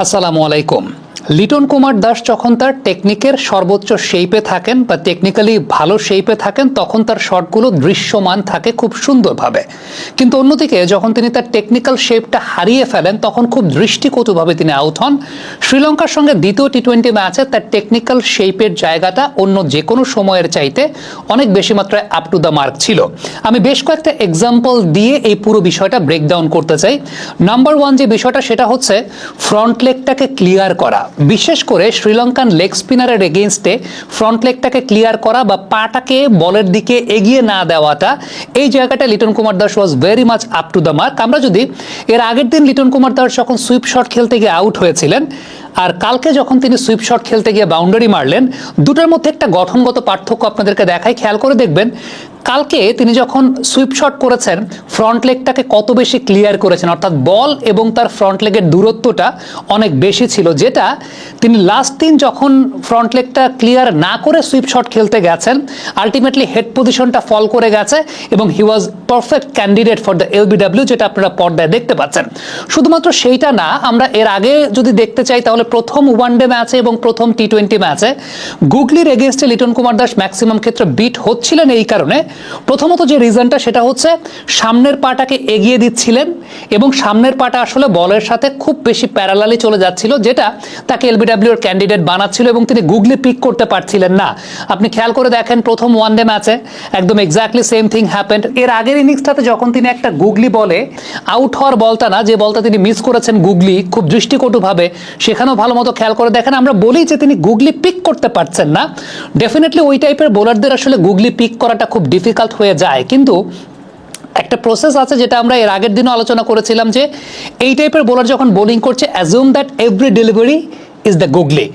আসসালামু আলাইকুম। লিটন কুমার দাস যখন তার টেকনিকের সর্বোচ্চ শেপে থাকেন বা টেকনিক্যালি ভালো শেপে থাকেন, তখন তার শটগুলো দৃশ্যমান থাকে খুব সুন্দরভাবে। কিন্তু অন্যদিকে যখন তিনি তার টেকনিক্যাল শেপটা হারিয়ে ফেলেন, তখন খুব দৃষ্টিকটুভাবে তিনি আউট হন। শ্রীলঙ্কার সঙ্গে দ্বিতীয় টি টোয়েন্টি ম্যাচে তার টেকনিক্যাল শেপের জায়গাটা অন্য যে কোনো সময়ের চাইতে অনেক বেশি মাত্রায় আপ টু দ্য মার্ক ছিল। আমি বেশ কয়েকটা এক্সাম্পল দিয়ে এই পুরো বিষয়টা ব্রেকডাউন করতে চাই। নাম্বার ওয়ান যে বিষয়টা, সেটা হচ্ছে ফ্রন্ট লেগটাকে ক্লিয়ার করা। বিশেষ করে শ্রীলঙ্কান লেগ স্পিনারের এগেনস্টে ফ্রন্ট লেগটাকে ক্লিয়ার করা বা পাটাকে বলের দিকে এগিয়ে না দেওয়াটা, এই জায়গাটা Liton Kumar Das was very much up to the mark আমরা যদি এর আগের দিন লিটন কুমার দাস যখন সুইপ শট খেলতে গিয়ে আউট হয়েছিলেন, আর কালকে যখন তিনি সুইপ শট খেলতে গিয়ে বাউন্ডারি মারলেন, দুটোর মধ্যে একটা গঠনগত পার্থক্য আপনাদেরকে দেখায় খেয়াল করে দেখবেন কালকে তিনি যখন সুইপ শট করেছেন ফ্রন্ট লেগটাকে কত বেশি ক্লিয়ার করেছেন, অর্থাৎ বল এবং তার ফ্রন্ট লেগের দূরত্বটা অনেক বেশি ছিল, যেটা তিনি লাস্ট দিন যখন ফ্রন্ট লেগটা ক্লিয়ার না করে সুইপ শট খেলতে গেছেন আলটিমেটলি হেড পজিশনটা ফল করে গেছে এবং he was perfect candidate for the LBW যেটা আপনারা পর্দায় দেখতে পাচ্ছেন। শুধুমাত্র সেইটা না, আমরা এর আগে যদি দেখতে চাই, তাহলে প্রথম ওয়ানডে ম্যাচে এবং প্রথম টি টোয়েন্টি ম্যাচে গুগলির এগেনস্টে লিটন কুমার দাস ম্যাক্সিমাম ক্ষেত্রে বিট হচ্ছিলেন এই কারণে। প্রথমত যে রিজনটা সেটা হচ্ছে সামনের পাটাকে এগিয়ে দিচ্ছিলেন এবং সামনের পাটা আসলে বলের সাথে খুব বেশি প্যারালালি চলে যাচ্ছিল, যেটা তাকে এলবিডাব্লিউর ক্যান্ডিডেট বানাচ্ছিল এবং তিনি গুগলি পিক করতে পারছিলেন না। আপনি খেয়াল করে দেখেন প্রথম ওয়ান ডে ম্যাচে একদম এক্স্যাক্টলি সেম থিং হ্যাপেন্ড এর আগের ইনিংসটাতে যখন তিনি একটা গুগলি বলে আউট হওয়ার বলটা না, যে বলটা তিনি মিস করেছেন গুগলি খুব দৃষ্টিকটুভাবে, সেখানেও ভালো মতো খেয়াল করে দেখেন। আমরা বলি যে তিনি গুগলি পিক করতে পারছেন না। ডেফিনেটলি ওই টাইপের বোলারদের আসলে গুগলি পিক করাটা খুব ডিফিকাল্ট হয়ে যায়। কিন্তু একটা প্রসেস আছে যেটা আমরা এর আগের দিনও আলোচনা করেছিলাম যে, এই টাইপের বোলার যখন বোলিং করছে assume that every delivery is the googly